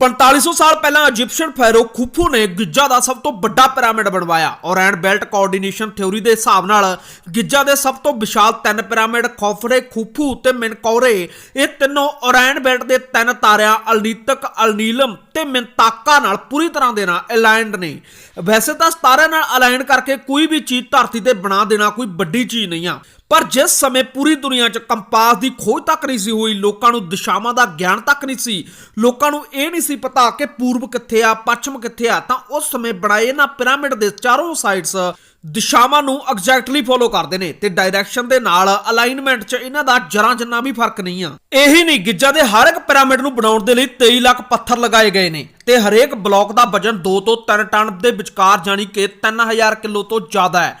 4500 ਸਾਲ ਪਹਿਲਾਂ ਇਜਿਪਸ਼ੀਅਨ ਫੈਰੋ ਖੁਫੂ ਨੇ ਗਿੱਜਾ ਦਾ ਸਭ ਤੋਂ ਵੱਡਾ ਪਿਰਾਮਿਡ ਬਣਵਾਇਆ ਔਰੈਂਡ ਬੈਲਟ ਕੋਆਰਡੀਨੇਸ਼ਨ ਥਿਉਰੀ ਦੇ ਹਿਸਾਬ ਨਾਲ ਗਿੱਜਾ ਦੇ ਸਭ ਤੋਂ ਵਿਸ਼ਾਲ ਤਿੰਨ ਪਿਰਾਮਿਡ ਖੋਫਰੇ, ਖੁਫੂ ਤੇ ਮਿਨਕੌਰੇ, ਇਹ ਤਿੰਨੋਂ ਔਰੈਂਡ ਬੈਲਟ ਦੇ ਤਿੰਨ ਤਾਰਿਆਂ ਅਲਨੀਤਕ, ਅਲਨੀਲਮ ਤੇ ਮਿੰਤਾਕਾ ਨਾਲ, ਪੂਰੀ ਤਰ੍ਹਾਂ ਦੇ ਨਾਲ ਅਲਾਈਨਡ ਨੇ ਵੈਸੇ ਤਾਂ ਤਾਰਿਆਂ ਨਾਲ ਅਲਾਈਨ ਕਰਕੇ ਕੋਈ ਵੀ ਚੀਜ਼ ਧਰਤੀ ਤੇ ਬਣਾ ਦੇਣਾ ਕੋਈ ਵੱਡੀ ਚੀਜ਼ ਨਹੀਂ ਆ। ਪਰ ਜਿਸ ਸਮੇਂ ਪੂਰੀ ਦੁਨੀਆ 'ਚ ਕੰਪਾਸ ਦੀ ਖੋਜ ਤੱਕ ਨਹੀਂ ਸੀ ਹੋਈ, ਲੋਕਾਂ ਨੂੰ ਦਿਸ਼ਾਵਾਂ ਦਾ ਗਿਆਨ ਤੱਕ ਨਹੀਂ ਸੀ, ਲੋਕਾਂ ਨੂੰ ਇਹ ਨਹੀਂ ਸੀ ਪਤਾ ਕਿ ਪੂਰਬ ਕਿੱਥੇ ਆ, ਪੱਛਮ ਕਿੱਥੇ ਆ, ਤਾਂ ਉਸ ਸਮੇਂ ਬਣਾਏ ਇਹਨਾਂ ਪਿਰਾਮਿਡ ਦੇ ਚਾਰੋਂ ਸਾਈਡਸ ਦਿਸ਼ਾਵਾਂ ਨੂੰ ਐਗਜ਼ੈਕਟਲੀ ਫੋਲੋ ਕਰਦੇ ਨੇ ਤੇ ਡਾਇਰੈਕਸ਼ਨ ਦੇ ਨਾਲ ਅਲਾਈਨਮੈਂਟ 'ਚ ਇਹਨਾਂ ਦਾ ਜਰਾਂ ਜਿੰਨਾ ਵੀ ਫ਼ਰਕ ਨਹੀਂ ਆ। ਇਹੀ ਨਹੀਂ, ਗਿੱਜਾ ਦੇ ਹਰ ਇੱਕ ਪਿਰਾਮਿਡ ਨੂੰ ਬਣਾਉਣ ਦੇ ਲਈ 23 ਲੱਖ ਪੱਥਰ ਲਗਾਏ ਗਏ ਨੇ ਤੇ ਹਰੇਕ ਬਲੌਕ ਦਾ ਵਜਨ 2 ਤੋਂ 3 ਟਨ ਦੇ ਵਿਚਕਾਰ ਜਾਣੀ ਕਿ 3000 ਕਿਲੋ ਤੋਂ ਜ਼ਿਆਦਾ ਹੈ।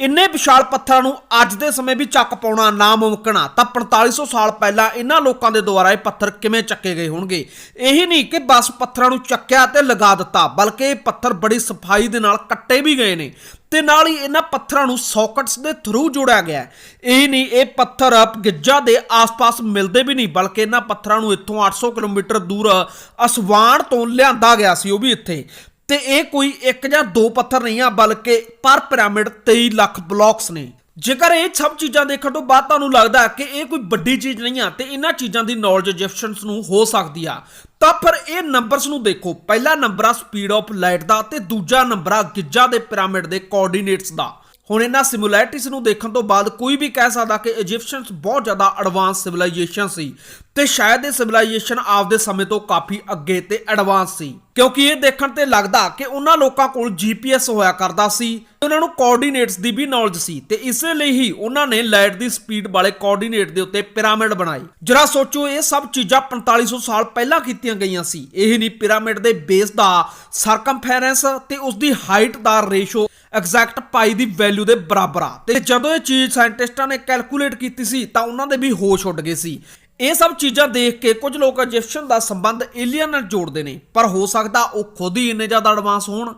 ਇੰਨੇ ਵਿਸ਼ਾਲ ਪੱਥਰਾਂ ਨੂੰ ਅੱਜ ਦੇ ਸਮੇਂ ਵੀ ਚੱਕ ਪਾਉਣਾ ਨਾਮੁਮਕਿਨ ਆ। ਤਾਂ 4500 ਸਾਲ ਪਹਿਲਾਂ ਇਹਨਾਂ ਲੋਕਾਂ ਦੇ ਦੁਆਰਾ ਇਹ ਪੱਥਰ ਕਿਵੇਂ ਚੱਕੇ ਗਏ ਹੋਣਗੇ? ਇਹੀ ਨਹੀਂ ਕਿ ਬਸ ਪੱਥਰਾਂ ਨੂੰ ਚੱਕਿਆ ਤੇ ਲਗਾ ਦਿੱਤਾ, ਬਲਕਿ ਇਹ ਪੱਥਰ ਬੜੀ ਸਫ਼ਾਈ ਦੇ ਨਾਲ ਕੱਟੇ ਵੀ ਗਏ ਨੇ ਤੇ ਨਾਲ ਹੀ ਇਹਨਾਂ ਪੱਥਰਾਂ ਨੂੰ ਸੌਕਟਸ ਦੇ ਥਰੂ ਜੋੜਿਆ ਗਿਆ ਇਹ ਨਹੀਂ, ਇਹ ਪੱਥਰ ਗਿੱਜਾ ਦੇ ਆਸ-ਪਾਸ ਮਿਲਦੇ ਵੀ ਨਹੀਂ, ਬਲਕਿ ਇਹਨਾਂ ਪੱਥਰਾਂ ਨੂੰ ਇੱਥੋਂ 800 ਕਿਲੋਮੀਟਰ ਦੂਰ ਅਸਵਾਨ ਤੋਂ ਲਿਆਂਦਾ ਗਿਆ ਸੀ, ਉਹ ਵੀ ਇੱਥੇ। ਤੇ ਇਹ ਕੋਈ ਇੱਕ ਜਾਂ ਦੋ ਪੱਥਰ ਨਹੀਂ ਆ, ਬਲਕਿ ਪਰ ਪਿਰਾਮਿਡ 23 ਲੱਖ ਬਲੌਕਸ ਨੇ। ਜੇਕਰ ਇਹ ਸਭ ਚੀਜ਼ਾਂ ਦੇਖਣ ਤੋਂ ਬਾਅਦ ਤੁਹਾਨੂੰ ਲੱਗਦਾ ਕਿ ਇਹ ਕੋਈ ਵੱਡੀ ਚੀਜ਼ ਨਹੀਂ ਆ, ਤੇ ਇਹਨਾਂ ਚੀਜ਼ਾਂ ਦੀ ਨੌਲੇਜ ਇਜਿਪਸ਼ੀਅਨਸ ਨੂੰ ਹੋ ਸਕਦੀ ਆ, ਤਾਂ ਫਿਰ ਇਹ ਨੰਬਰਸ ਨੂੰ ਦੇਖੋ। ਪਹਿਲਾ ਨੰਬਰ ਆ ਸਪੀਡ ਆਫ ਲਾਈਟ ਦਾ, ਤੇ ਦੂਜਾ ਨੰਬਰ ਆ ਗਿੱਜਾ ਦੇ ਪਿਰਾਮਿਡ ਦੇ ਕੋਆਰਡੀਨੇਟਸ ਦਾ। ਹੁਣ ਇਹਨਾਂ ਸਿਮੂਲੈਟਿਸ ਨੂੰ ਦੇਖਣ ਤੋਂ ਬਾਅਦ ਕੋਈ ਵੀ ਕਹਿ ਸਕਦਾ ਕਿ ਇਜਿਪਸ਼ੀਅਨਸ ਬਹੁਤ ਜ਼ਿਆਦਾ ਐਡਵਾਂਸ ਸਿਵਲਾਈਜੇਸ਼ਨ ਸੀ ਤੇ ਸ਼ਾਇਦ ਇਹ ਸਿਵਲਾਈਜੇਸ਼ਨ ਆਪਦੇ ਸਮੇਂ ਤੋਂ ਕਾਫੀ ਅੱਗੇ ਤੇ ਐਡਵਾਂਸ ਸੀ। ਕਿਉਂਕਿ ਇਹ ਦੇਖਣ ਤੇ ਲੱਗਦਾ ਕਿ ਉਹਨਾਂ ਲੋਕਾਂ ਕੋਲ ਜੀਪੀਐਸ ਹੋਇਆ ਕਰਦਾ ਸੀ ਉਹਨਾਂ ਨੂੰ ਕੋਆਰਡੀਨੇਟਸ ਦੀ ਵੀ ਨੌਲੇਜ ਸੀ ਤੇ ਇਸੇ ਲਈ ਹੀ ਉਹਨਾਂ ਨੇ ਲਾਈਟ ਦੀ ਸਪੀਡ ਵਾਲੇ ਕੋਆਰਡੀਨੇਟ ਦੇ ਉੱਤੇ ਪਿਰਾਮਿਡ ਬਣਾਏ। ਜਰਾ ਸੋਚੋ, ਇਹ ਸਭ ਚੀਜ਼ਾਂ 4500 ਸਾਲ ਪਹਿਲਾਂ ਕੀਤੀਆਂ ਗਈਆਂ ਸੀ। ਇਹ ਨਹੀਂ ਪਿਰਾਮਿਡ ਦੇ ਬੇਸ ਦਾ ਸਰਕਮਫੇਰੈਂਸ ਤੇ ਉਸ ਦੀ ਹਾਈਟ ਦਾ ਰੇਸ਼ੋ ਐਗਜ਼ੈਕਟ ਪਾਈ ਦੀ ਵੈਲਿਊ ਦੇ ਬਰਾਬਰ ਆ। ਤੇ ਜਦੋਂ ਇਹ ਚੀਜ਼ ਸਾਇੰਟਿਸਟਾਂ ਨੇ ਕੈਲਕੂਲੇਟ ਕੀਤੀ ਸੀ, ਤਾਂ ਉਹਨਾਂ ਦੇ ਵੀ ਹੋਸ਼ ਉੱਡ ਗਏ ਸੀ। ਇਹ ਸਭ ਚੀਜ਼ਾਂ ਦੇਖ ਕੇ ਕੁਝ ਲੋਕ ਇਜਿਪਸ਼ੀਅਨ ਦਾ ਸੰਬੰਧ ਏਲੀਅਨ ਨਾਲ ਜੋੜਦੇ ਨੇ, ਪਰ ਹੋ ਸਕਦਾ ਉਹ ਖੁਦ ਹੀ ਇੰਨੇ ਜ਼ਿਆਦਾ ਐਡਵਾਂਸ ਹੋਣ।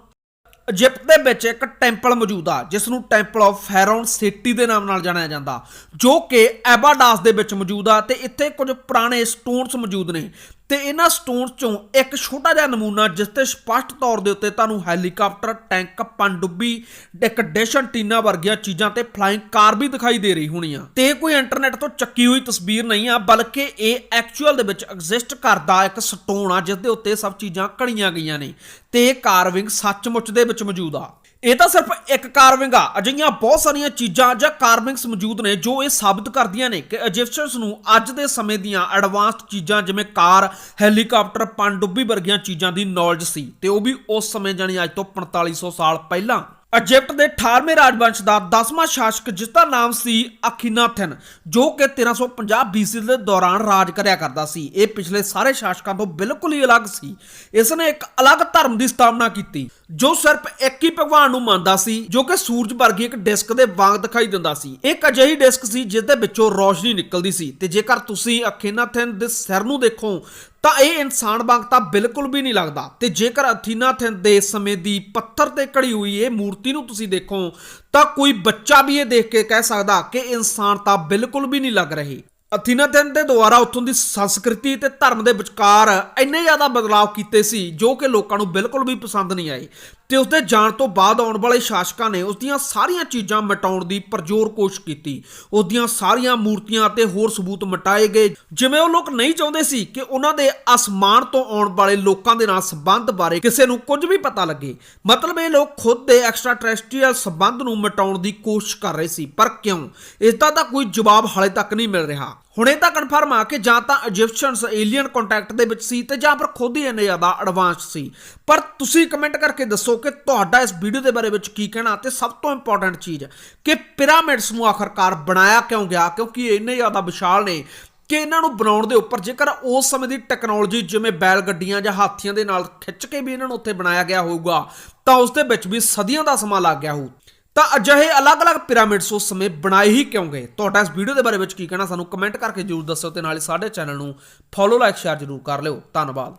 ਇਜਿਪਟ ਦੇ ਵਿੱਚ ਇੱਕ ਟੈਂਪਲ ਮੌਜੂਦ ਆ, ਜਿਸ ਨੂੰ ਟੈਂਪਲ ਆਫ ਫੈਰੋਨ ਸਿਟੀ ਦੇ ਨਾਮ ਨਾਲ ਜਾਣਿਆ ਜਾਂਦਾ, ਜੋ ਕਿ ਐਬਾਡਾਸ ਦੇ ਵਿੱਚ ਮੌਜੂਦ ਆ, ਤੇ ਇੱਥੇ ਕੁਝ ਪੁਰਾਣੇ ਸਟੋਨਸ ਮੌਜੂਦ ਨੇ। ਤੇ ਇਹਨਾਂ ਸਟੋਨਸ ਚੋਂ ਇੱਕ ਛੋਟਾ ਜਿਹਾ ਨਮੂਨਾ ਜਿਸ ਤੇ ਸਪਸ਼ਟ ਤੌਰ ਦੇ ਉੱਤੇ ਤੁਹਾਨੂੰ ਹੈਲੀਕਾਪਟਰ, ਟੈਂਕ ਪਣਡੁੱਬੀ ਇੱਕ ਡਿਸ਼ ਐਂਟੀਨਾ ਵਰਗੀਆਂ ਚੀਜ਼ਾਂ ਤੇ ਫਲਾਈਂਗ ਕਾਰ ਵੀ ਦਿਖਾਈ ਦੇ ਰਹੀ ਹੋਣੀ ਆ। ਤੇ ਇਹ ਕੋਈ ਇੰਟਰਨੈਟ ਤੋਂ ਚੱਕੀ ਹੋਈ ਤਸਵੀਰ ਨਹੀਂ ਆ, ਬਲਕਿ ਇਹ ਐਕਚੁਅਲ ਦੇ ਵਿੱਚ ਐਗਜ਼ਿਸਟ ਕਰਦਾ ਇੱਕ ਸਟੋਨ ਆ, ਜਿਸ ਦੇ ਉੱਤੇ ਸਭ ਚੀਜ਼ਾਂ ਘੜੀਆਂ ਗਈਆਂ ਨੇ। ਤੇ ਇਹ ਕਾਰਵਿੰਗ ਸੱਚਮੁੱਚ ਦੇ ਵਿੱਚ ਮੌਜੂਦ ਆ। ਇਹ ਤਾਂ ਸਿਰਫ ਇੱਕ ਕਾਰਵਿੰਗ ਆ, ਅਜਿਹੀਆਂ ਬਹੁਤ ਸਾਰੀਆਂ ਚੀਜ਼ਾਂ ਜਾਂ ਕਾਰਵਿੰਗਸ ਮੌਜੂਦ ਨੇ ਜੋ ਇਹ ਸਾਬਤ ਕਰਦੀਆਂ ਨੇ ਕਿ ਇਜਿਪਸ਼ੀਅਨਸ ਨੂੰ ਅੱਜ ਦੇ ਸਮੇਂ ਦੀਆਂ ਐਡਵਾਂਸਡ ਚੀਜ਼ਾਂ ਜਿਵੇਂ ਕਾਰ ਹੈਲੀਕਾਪਟਰ ਪਣਡੁੱਬੀ ਵਰਗੀਆਂ ਚੀਜ਼ਾਂ ਦੀ ਨੌਲੇਜ ਸੀ ਤੇ ਉਹ ਵੀ ਉਸ ਸਮੇਂ ਜਾਨੀ ਅੱਜ ਤੋਂ 4500 ਸਾਲ ਪਹਿਲਾਂ। ਇਜਿਪਟ ਦੇ 18ਵੇਂ ਰਾਜਵੰਸ਼ ਦਾ 10ਵਾਂ ਸ਼ਾਸਕ, ਜਿਸ ਦਾ ਨਾਮ ਸੀ ਅਖੀਨਾਥਨ, ਜੋ ਕਿ 1350 BC ਦੇ ਦੌਰਾਨ ਰਾਜ ਕਰਿਆ ਕਰਦਾ ਸੀ। ਇਹ ਪਿਛਲੇ ਸਾਰੇ ਸ਼ਾਸਕਾਂ ਤੋਂ ਬਿਲਕੁਲ ਹੀ ਅਲੱਗ ਸੀ। ਇਸ ਨੇ ਇੱਕ ਅਲੱਗ ਧਰਮ ਦੀ ਸਥਾਪਨਾ ਕੀਤੀ, ਜੋ ਸਿਰਫ ਇੱਕ ਹੀ ਭਗਵਾਨ ਨੂੰ ਮੰਨਦਾ ਸੀ, ਜੋ ਕਿ ਸੂਰਜ ਵਰਗੀ ਇੱਕ ਡਿਸਕ ਦੇ ਵਾਂਗ ਦਿਖਾਈ ਦਿੰਦਾ ਸੀ। ਇੱਕ ਅਜਿਹੀ ਡਿਸਕ ਸੀ, ਜਿਸ ਦੇ ਵਿੱਚੋਂ ਰੋਸ਼ਨੀ ਨਿਕਲਦੀ ਸੀ। ਤੇ ਜੇਕਰ ਤੁਸੀਂ ਅਖੀਨਾਥਨ ਦੇ ਸਿਰ ਨੂੰ ਦੇਖੋ ਤਾਂ ਇਹ ਇਨਸਾਨ ਵਾਂਗ ਤਾਂ ਬਿਲਕੁਲ ਵੀ ਨਹੀਂ ਲੱਗਦਾ। ਤੇ ਜੇਕਰ ਅਥੀਨਾਥਨ ਦੇ ਸਮੇਂ ਦੀ ਪੱਥਰ ਤੇ ਘੜੀ ਹੋਈ ਇਹ ਮੂਰਤੀ ਨੂੰ ਤੁਸੀਂ ਦੇਖੋ, ਤਾਂ ਕੋਈ ਬੱਚਾ ਵੀ ਇਹ ਦੇਖ ਕੇ ਕਹਿ ਸਕਦਾ ਕਿ ਇਨਸਾਨ ਤਾਂ ਬਿਲਕੁਲ ਵੀ ਨਹੀਂ ਲੱਗ ਰਹੀ। ਅਥੀਨਾਥਨ ਦੇ ਦੁਆਰਾ ਉੱਥੋਂ ਦੀ ਸੰਸਕ੍ਰਿਤੀ ਤੇ ਧਰਮ ਦੇ ਵਿਚਕਾਰ ਇੰਨੇ ਜ਼ਿਆਦਾ ਬਦਲਾਅ ਕੀਤੇ ਸੀ, ਜੋ ਕਿ ਲੋਕਾਂ ਨੂੰ ਬਿਲਕੁਲ ਵੀ ਪਸੰਦ ਨਹੀਂ ਆਏ। ਤੇ ਉਸਦੇ ਜਾਣ ਤੋਂ ਬਾਅਦ ਆਉਣ ਵਾਲੇ ਸ਼ਾਸਕਾਂ ਨੇ ਉਸ ਦੀਆਂ ਸਾਰੀਆਂ ਚੀਜ਼ਾਂ ਮਿਟਾਉਣ ਦੀ ਪਰਜੋਰ ਕੋਸ਼ਿਸ਼ ਕੀਤੀ। ਉਸ ਦੀਆਂ ਸਾਰੀਆਂ ਮੂਰਤੀਆਂ ਅਤੇ ਹੋਰ ਸਬੂਤ ਮਿਟਾਏ ਗਏ। ਜਿਵੇਂ ਉਹ ਲੋਕ ਨਹੀਂ ਚਾਹੁੰਦੇ ਸੀ ਕਿ ਉਹਨਾਂ ਦੇ ਅਸਮਾਨ ਤੋਂ ਆਉਣ ਵਾਲੇ ਲੋਕਾਂ ਦੇ ਨਾਲ ਸੰਬੰਧ ਬਾਰੇ ਕਿਸੇ ਨੂੰ ਕੁਝ ਵੀ ਪਤਾ ਲੱਗੇ। ਮਤਲਬ ਇਹ ਲੋਕ ਖੁਦ ਦੇ ਐਕਸਟਰਾ ਟੈਰੈਸਟਰੀਅਲ ਸੰਬੰਧ ਨੂੰ ਮਿਟਾਉਣ ਦੀ ਕੋਸ਼ਿਸ਼ ਕਰ ਰਹੇ ਸੀ। ਪਰ ਕਿਉਂ? ਇਸ ਦਾ ਤਾਂ ਕੋਈ ਜਵਾਬ ਹਾਲੇ ਤੱਕ ਨਹੀਂ ਮਿਲ ਰਿਹਾ। ਹੁਣ ਇਹ ਤਾਂ ਕਨਫਰਮ ਆ ਕਿ ਜਾਂ ਤਾਂ ਇਜਿਪਸ਼ੀਅਨਸ ਏਲੀਅਨ ਕੰਟੈਕਟ ਦੇ ਵਿੱਚ ਸੀ ਤੇ ਜਾਂ ਫਿਰ ਖੁਦ ਹੀ ਇੰਨੇ ਜ਼ਿਆਦਾ ਐਡਵਾਂਸ ਸੀ। ਪਰ ਤੁਸੀਂ ਕਮੈਂਟ ਕਰਕੇ ਦੱਸੋ ਕਿ ਤੁਹਾਡਾ ਇਸ ਵੀਡੀਓ ਦੇ ਬਾਰੇ ਵਿੱਚ ਕੀ ਕਹਿਣਾ ਤੇ ਸਭ ਤੋਂ ਇੰਪੋਰਟੈਂਟ ਚੀਜ਼ ਕਿ ਪਿਰਾਮਿਡਸ ਨੂੰ ਆਖਰਕਾਰ ਬਣਾਇਆ ਕਿਉਂ ਗਿਆ? ਕਿਉਂਕਿ ਇਹ ਇੰਨੇ ਜ਼ਿਆਦਾ ਵਿਸ਼ਾਲ ਨੇ ਕਿ ਇਹਨਾਂ ਨੂੰ ਬਣਾਉਣ ਦੇ ਉੱਪਰ ਜੇਕਰ ਉਸ ਸਮੇਂ ਦੀ ਟੈਕਨੋਲੋਜੀ ਜਿਵੇਂ ਬੈਲ ਗੱਡੀਆਂ ਜਾਂ ਹਾਥੀਆਂ ਦੇ ਨਾਲ ਖਿੱਚ ਕੇ ਵੀ ਇਹਨਾਂ ਨੂੰ ਉੱਥੇ ਬਣਾਇਆ ਗਿਆ ਹੋਊਗਾ, ਤਾਂ ਉਸ ਦੇ ਵਿੱਚ ਵੀ ਸਦੀਆਂ ਦਾ ਸਮਾਂ ਲੱਗ ਗਿਆ ਹੋਊ। ਤਾਂ ਅਜਿਹੇ ਅਲੱਗ-ਅਲੱਗ ਪਿਰਾਮਿਡਸ ਉਸ ਸਮੇਂ ਬਣਾਏ ਹੀ ਕਿਉਂ ਗਏ? ਤੁਹਾਡਾ ਇਸ ਵੀਡੀਓ ਦੇ ਬਾਰੇ ਵਿੱਚ ਕੀ ਕਹਿਣਾ? ਸਾਨੂੰ ਕਮੈਂਟ ਕਰਕੇ ਜਰੂਰ ਦੱਸਿਓ ਤੇ ਨਾਲ ਹੀ ਸਾਡੇ ਚੈਨਲ ਨੂੰ ਫੋਲੋ ਲਾਈਕ ਸ਼ੇਅਰ ਜਰੂਰ ਕਰ ਲਿਓ। ਧੰਨਵਾਦ।